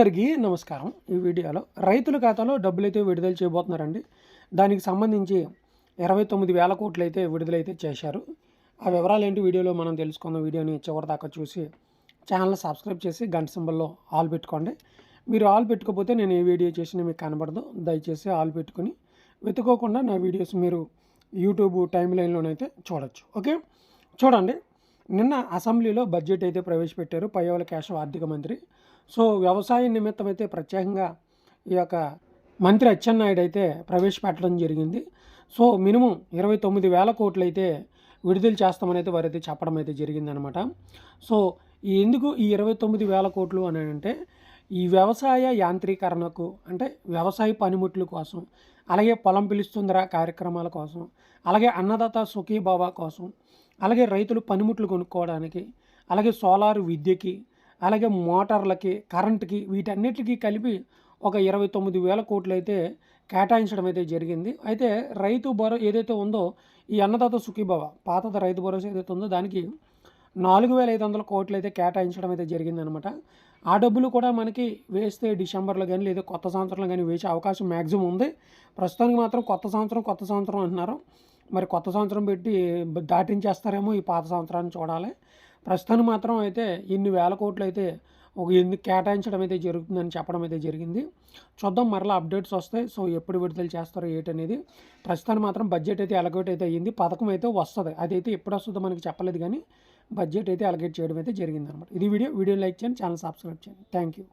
అందరికీ నమస్కారం. ఈ వీడియోలో రైతుల ఖాతాలో డబ్బులైతే విడుదల చేయబోతున్నారండి. దానికి సంబంధించి ఇరవై తొమ్మిది వేల కోట్లు అయితే విడుదలైతే చేశారు. ఆ వివరాలు ఏంటి వీడియోలో మనం తెలుసుకుందాం. వీడియోని చివరి దాకా చూసి ఛానల్ సబ్స్క్రైబ్ చేసి గంట సింబల్లో ఆల్ పెట్టుకోండి. మీరు ఆల్ పెట్టుకోకపోతే నేను ఏ వీడియో చేసినా మీకు కనబడదు. దయచేసి ఆల్ పెట్టుకుని వెతుకోకుండా నా వీడియోస్ మీరు యూట్యూబ్ టైం లైన్లోనైతే చూడొచ్చు. ఓకే? చూడండి. నిన్న అసెంబ్లీలో బడ్జెట్ అయితే ప్రవేశపెట్టారు పయ్యవల కేశవ ఆర్థిక మంత్రి. సో వ్యవసాయ నిమిత్తం అయితే ప్రత్యేకంగా ఈ యొక్క మంత్రి అచ్చెన్నాయుడు అయితే ప్రవేశపెట్టడం జరిగింది. సో మినిమం ఇరవై తొమ్మిది వేల కోట్లు అయితే విడుదల చేస్తామని అయితే వారైతే చెప్పడం అయితే జరిగిందనమాట. సో ఈ ఎందుకు ఈ ఇరవై తొమ్మిది వేల కోట్లు అని అంటే ఈ వ్యవసాయ యాంత్రీకరణకు అంటే వ్యవసాయ పనిముట్లు కోసం అలాగే పొలం పిలుస్తుందిరా కార్యక్రమాల కోసం అలాగే అన్నదాత సుఖీభావ కోసం అలాగే రైతులు పనిముట్లు కొనుక్కోవడానికి అలాగే సోలార్ విద్యకి అలాగే మోటార్లకి కరెంటుకి వీటన్నిటికీ కలిపి ఒక ఇరవై తొమ్మిది వేల కోట్లు అయితే కేటాయించడం అయితే జరిగింది. అయితే రైతు భరో ఏదైతే ఉందో ఈ అన్నదాత సుఖీబావ పాతద రైతు భరోసా ఏదైతే ఉందో దానికి నాలుగు వేల ఐదు వందల కోట్లు అయితే కేటాయించడం అయితే జరిగిందనమాట. ఆ డబ్బులు కూడా మనకి వేస్తే డిసెంబర్లో కానీ లేదా కొత్త సంవత్సరంలో కానీ వేసే అవకాశం మ్యాక్సిమం ఉంది. ప్రస్తుతానికి మాత్రం కొత్త సంవత్సరం కొత్త సంవత్సరం అంటున్నారు. మరి కొత్త సంవత్సరం పెట్టి దాటించేస్తారేమో ఈ పాత సంవత్సరాన్ని చూడాలి. ప్రస్తుతానికి మాత్రం అయితే ఇన్ని వేల కోట్లు అయితే ఒక ఎందుకు కేటాయించడం అయితే జరుగుతుందని చెప్పడం అయితే జరిగింది. చూద్దాం మరలా అప్డేట్స్ వస్తాయి. సో ఎప్పుడు విడుదల చేస్తారో ఏంటనేది. ప్రస్తుతానికి మాత్రం బడ్జెట్ అయితే అలగేట్ అయితే అయ్యింది. పథకం అయితే వస్తుంది. అదైతే ఎప్పుడు వస్తుందో మనకి చెప్పలేదు కానీ బడ్జెట్ అయితే అలగేట్ చేయడం అయితే జరిగింది అనమాట ఇది వీడియో. వీడియో లైక్ చేయండి ఛానల్ సబ్స్క్రైబ్ చేయండి. Thank you